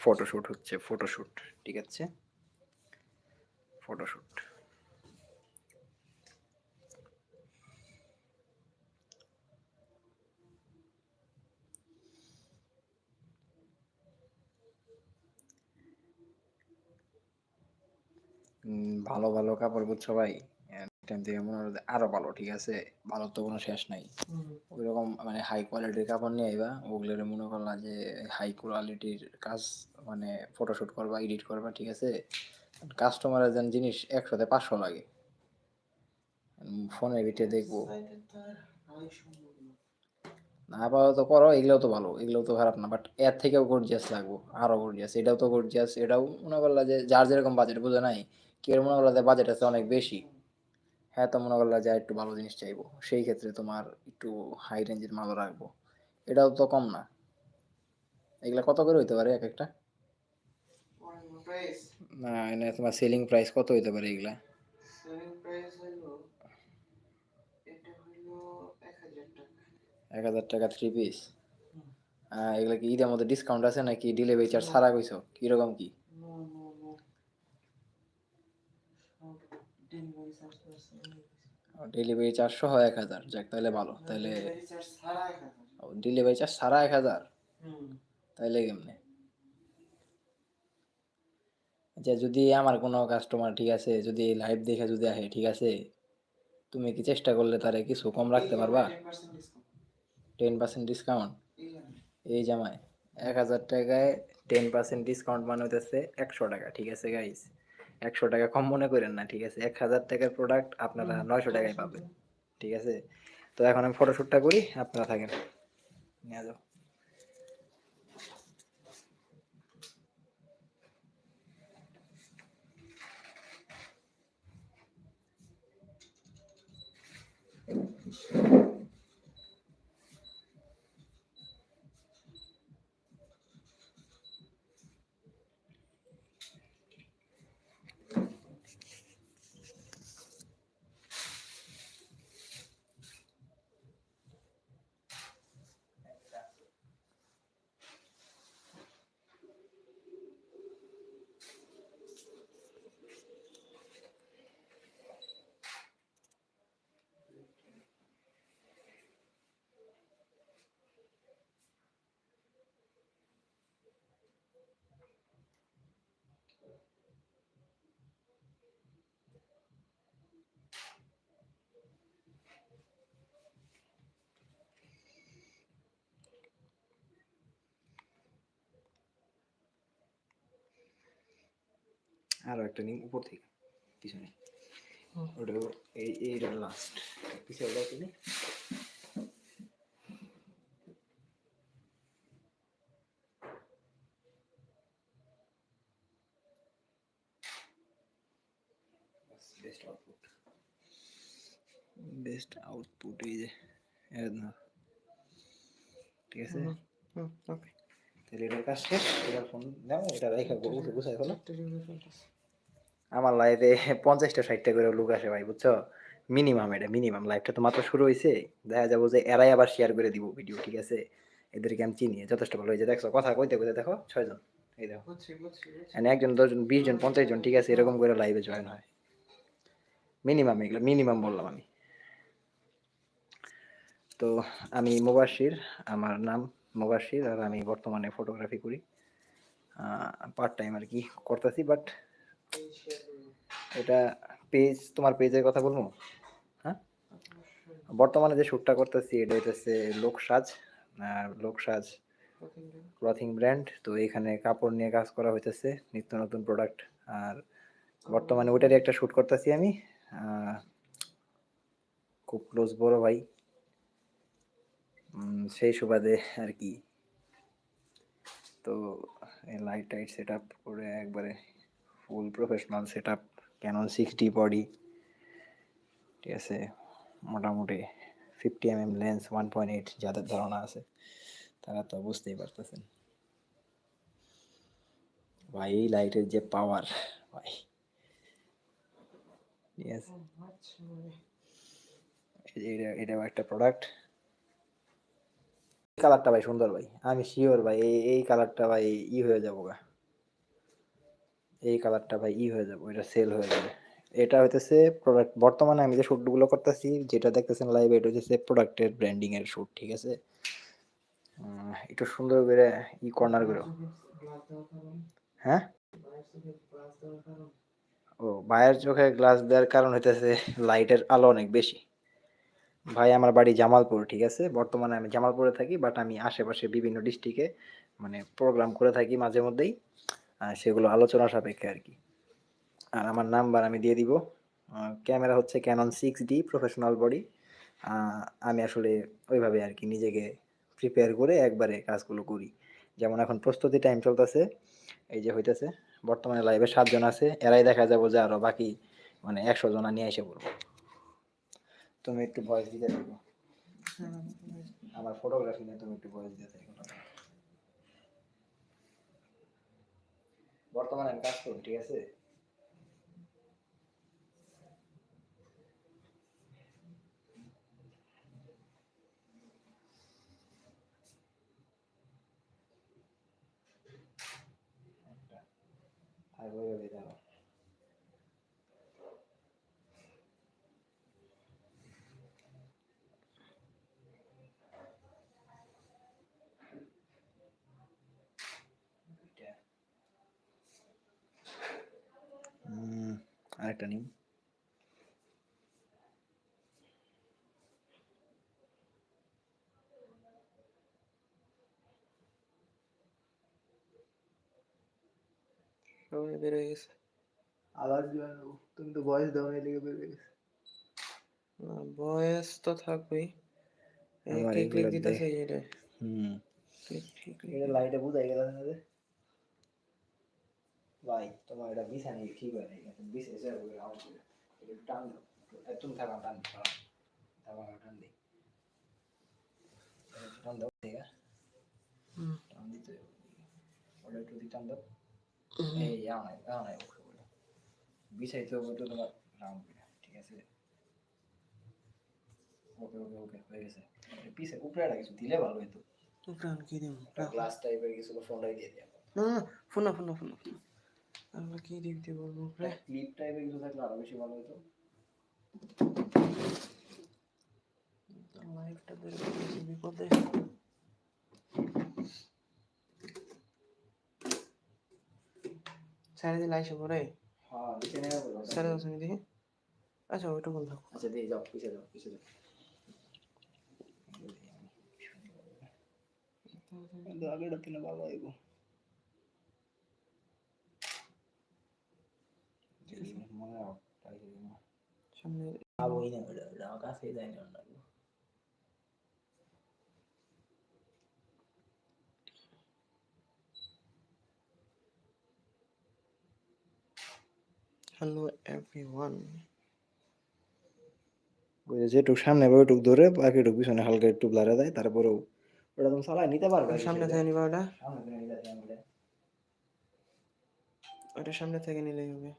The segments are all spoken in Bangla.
ফটোশুট হচ্ছে ফটোশুট ঠিক আছে ফটোশুট ভালো ভালো কাপড় বুঝছ ভাই? টাইম থেকে মনে হয় আরও ভালো ঠিক আছে? ভালো তো কোনো শেষ নাই। ওইরকম মানে হাই কোয়ালিটির কাপড় নিয়ে আইবা ওগুলোর মনে করলা যে হাই কোয়ালিটির কাজ মানে ফটোশুট করবা এডিট করবা ঠিক আছে? কাস্টমারের যেন জিনিস একসাথে পাঁচশো লাগে। ফোনের ভিতরে দেখব। না। আপাতত করো এগুলোও তো ভালো এগুলোও তো খারাপ না বাট এর থেকেও গর্জিয়াস লাগবো আরও গর্জিয়াস এটাও তো গর্জিয়াস এটাও মনে করলা যে যার যেরকম বাজেট বোঝা নাই কেউ মনে করলা যে বাজেট আছে অনেক বেশি। হ্যাঁ তো মনে করলা যে একটু ভালো জিনিস চাইব। সেই ক্ষেত্রে তোমার একটু হাই রেঞ্জের মালও রাখব। এটাও তো কম না। এগুলা কত করে হইতে পারে এক একটা না এনে তোমার সেলিং প্রাইস কত হইতে পারে এগুলা? এক হাজার টাকা। Three piece. এগুলা কি ঈদের মধ্যে ডিসকাউন্ট আছে নাকি ডেলিভারি চার্জ ছাড়া কইছো? কীরকম কি? ডেলিভারি চারশো হয় এক হাজার। যাক তাহলে ভালো। তাহলে। ডেলিভারি চার্জ সারা এক হাজার। তাইলে কেমনে? আচ্ছা যদি আমার কোনো কাস্টমার ঠিক আছে যদি লাইভ দেখে যদি আসে ঠিক আছে তুমি কি চেষ্টা করলে তারে কিছু কম রাখতে পারবা? 10% টেন পার্সেন্ট ডিসকাউন্ট এই জামায়। এক হাজার টাকায় টেন পার্সেন্ট ডিসকাউন্ট মানে হইতেছে একশো টাকা ঠিক আছে গাইস একশো টাকা কম মনে করেন না ঠিক আছে? এক হাজার টাকার প্রোডাক্ট আপনারা নয়শো টাকায় পাবেন ঠিক আছে? তো এখন আমি ফটোশ্যুটটা করি আপনারা থাকেন। নিয়ে যাও। আরও একটা নিম উপর থেকে পিছনে। ওটা এই এইটা লাস্ট পিছনে ওটা তুমি। বেস্ট আউটপুট বেস্ট আউটপুট এই যে না ঠিক আছে? হুম, okay. তাহলে এটার কাজ শেষ। এটার ফোন দাও এটা রেখে গুছাই ফেলো। আমার লাইভে পঞ্চাশটা ষাটটা করে লোক আসে ভাই বুঝছ? মিনিমাম এটা মিনিমাম লাইভটা তো মাত্র শুরু হয়েছে দেখা যাব যে এরাই আবার শেয়ার করে দিব ভিডিও ঠিক আছে? এদেরকে আমি চিনি যথেষ্ট ভালো হয়েছে। দেখছ কথা কইতে কইতে দেখো ছয়জন। এই দেখো। মানে একজন দশজন বিশ জন পঞ্চাশ জন ঠিক আছে? এরকম করে লাইভে জয়েন হয়। মিনিমাম এগুলো মিনিমাম বললাম আমি। তো আমি মুবাশির আমার নাম মুবাশির আর আমি বর্তমানে ফটোগ্রাফি করি। পার্ট টাইম আর কি করতেছি বাট। এটা পেজ তোমার পেজের কথা বলব? হ্যাঁ? বর্তমানে যে শ্যুটটা করতেছি, এটা হইতেছে লোকসাজ লোকসাজ ক্লথিং ব্র্যান্ড তো এখানে কাপড় নিয়ে কাজ করা হইতেছে, নিত্য নতুন প্রোডাক্ট আর বর্তমানে ওটারই একটা শ্যুট করতেছি আমি খুব ক্লোজ বড় ভাই। সেই সুবাদে আর কি। তো লাইট টাইট সেট আপ করে একবারে full professional set up Canon sixty body ঠিক আছে? মোটামুটি fifty M M lens one point eight যাদের ধারণা আছে তারা তো বুঝতেই পারতেছেন। ভাই এই লাইটের যে পাওয়ার ভাই। ঠিক আছে? এই এটা এটাও একটা প্রোডাক্ট কালারটা ভাই সুন্দর ভাই আমি শিওর ভাই এই এই কালারটা ভাই ই হয়ে যাব গা। এই কালারটা ভাই ই হয়ে যাবে এটা সেল হয়ে যাবে। এটা হইতেছে প্রোডাক্ট বর্তমানে আমি যে শ্যুটগুলো করতেছি, যেটা দেখতেছেন লাইভ এটা হচ্ছে প্রোডাক্টের ব্র্যান্ডিং এর শ্যুট ঠিক আছে? একটু সুন্দর করে ই কর্নার কারণ হ্যাঁ? ও ভাইয়ের চোখে গ্লাস দেওয়ার কারণ হইতেছে লাইটের আলো অনেক বেশি। ভাই, আমার বাড়ি জামালপুর, ঠিক আছে? বর্তমানে আমি জামালপুরে থাকি বাট আমি আশেপাশে বিভিন্ন ডিস্ট্রিক্টে মানে প্রোগ্রাম করে থাকি মাঝে মধ্যেই। সেগুলো আলোচনা সাপেক্ষে আর কি। আর আমার নাম্বার আমি দিয়ে দিব। ক্যামেরা হচ্ছে Canon six D professional body আমি আসলে ওইভাবে আর কি নিজেকে প্রিপেয়ার করে একবারে কাজগুলো করি। যেমন এখন প্রস্তুতি টাইম চলতেছে এই যে হইতেছে বর্তমানে লাইভে সাতজন আছে এরাই দেখা যাব যে আরও বাকি মানে একশো জনা নিয়ে এসে পড়ব। তুমি একটু ভয়েস দিতে থাকো। আমার ফটোগ্রাফি নিয়ে তুমি একটু ভয়েস দিতে থাকো। বর্তমানে আমি কাজ করি ঠিক আছে। আর ওইভাবে দাও দুইটা। হুম, সবাই বের হয়ে গেছে। আবার জোয়ানো তুমি তো ভয়েস দাও না লেগে বের হয়ে গেছে? না বয়স তো থাকবেই। এই ক্লিক দিতেছে এটা হুম। ক্লিক ক্লিক এটা লাইটে বুঝাই গেল না ভাই তোমার এটা বিছানি ঠিক হয় নাই কিন্তু বিছ এসে হবে আউট করে এটা টান তুমি থাকা টান থাকা টান দি এটা টান দাও ঠিক আছে? টান দিতে। ওটা একটু টান দাও। এই আও নাই আও নাই ওকে বলে বিছাইতে হবে তো তোমার রাউন্ড ঠিক আছে? ওকে ওকে ওকে হয়ে গেছে। পিছে উপরে একটা কিছু দিলে ভালো হতো প্রাণ কি দিব? গ্লাস টাইপের কিছু ফোনটাই দিয়ে না না ফোন না ফোন না ফোন না আমরা কি দিব দিব উপরে ক্লিপ টাইপের কিছু থাকলে আরও বেশি ভালো হতো। লাইফটা বের করে দিয়েছি বিপদে। সাড়ে দিন আইসে পরে? হ্যাঁ সাড়ে দশ মিনিট দেখি। আচ্ছা ওইটা বল থাকো আচ্ছা দিয়ে যাও পিছে যাও পিছে যাও। আগেটা ভালো হইব মনে রাখো তাই না সামনে আবোই না ওটা ওটা আমার কাছেই যায় না অন্য হ্যালো এভরিওয়ান যেটুক সামনে বা ওইটুক ধরে বাকিটুক পিছনে হালকা একটু ব্লারে দেয় তারপরেও ওটা তুমি চালাই নিতে পারবে সামনে থেকে নিবা ওটা ওটা সামনে থেকে নিলেই হবে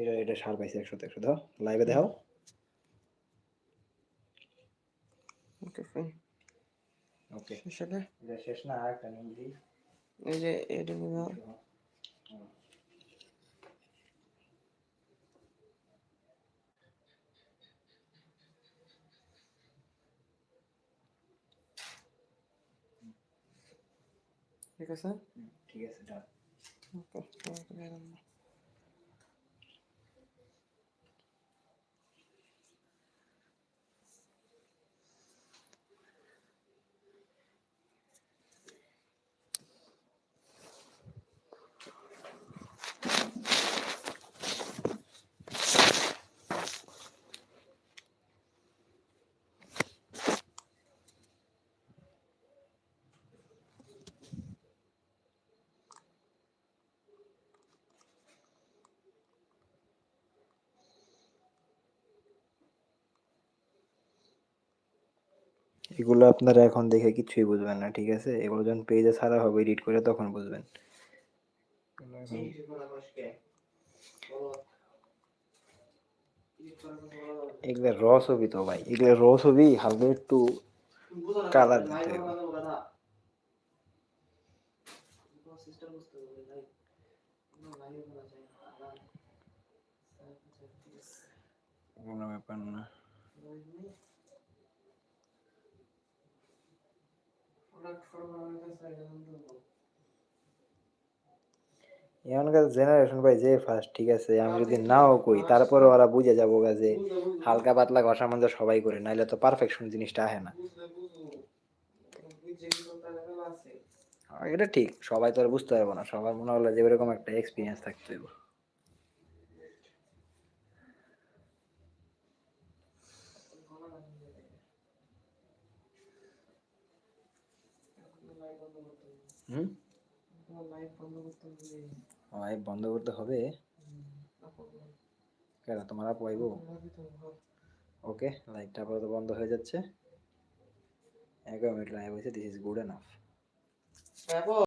এটা এটা সার পাইছে একশো একশো দাও লাইভে দেখাও। ওকে ফাইন ওকে সেটা এটা শেষ না আর একটা নিয়ে দিই এই যে এটা নিবা ঠিক আছে? ঠিক আছে ডান ওকে এগুলো আপনারা এখন দেখে কিছুই বুঝবেন না ঠিক আছে এগুলো যখন পেজে ছাড়া হবে এডিট করে তখন বুঝবেন এগুলো না। র ছবি তো ভাই এগুলো র ছবি হালকা একটু না লাইভ দিতে হবে। বলা যাবে কথা সিস্টেম বুঝতে হবে লাইভ লাইভ বলা যায় না আলাদা। কোনো ব্যাপার না প্রোডাক্ট ফরমার কাছে আইডেন্টি দেবো এখনকার জেনারেশন ভাই যে ফার্স্ট ঠিক আছে আমি যদি নাও কই তারপরে ওরা বুঝে যাব যে হালকা পাতলা ঘষা মধ্যে সবাই করে নাইলে তো পারফেকশন জিনিসটা আহে না। আর এটা ঠিক সবাই তো আর বুঝতে পারব না সবার মনে হলো যে এরকম একটা এক্সপিরিয়েন্স থাকতে হইব। হুম? লাইভ বন্ধ করতে হবে। ভাই বন্ধ করতে হবে কেন তোমার আপু আইবো ওকে লাইটটা আপাতত বন্ধ হয়ে যাচ্ছে। এগারো মিনিট লাইভ হয়েছে দিস ইজ গুড এনাফ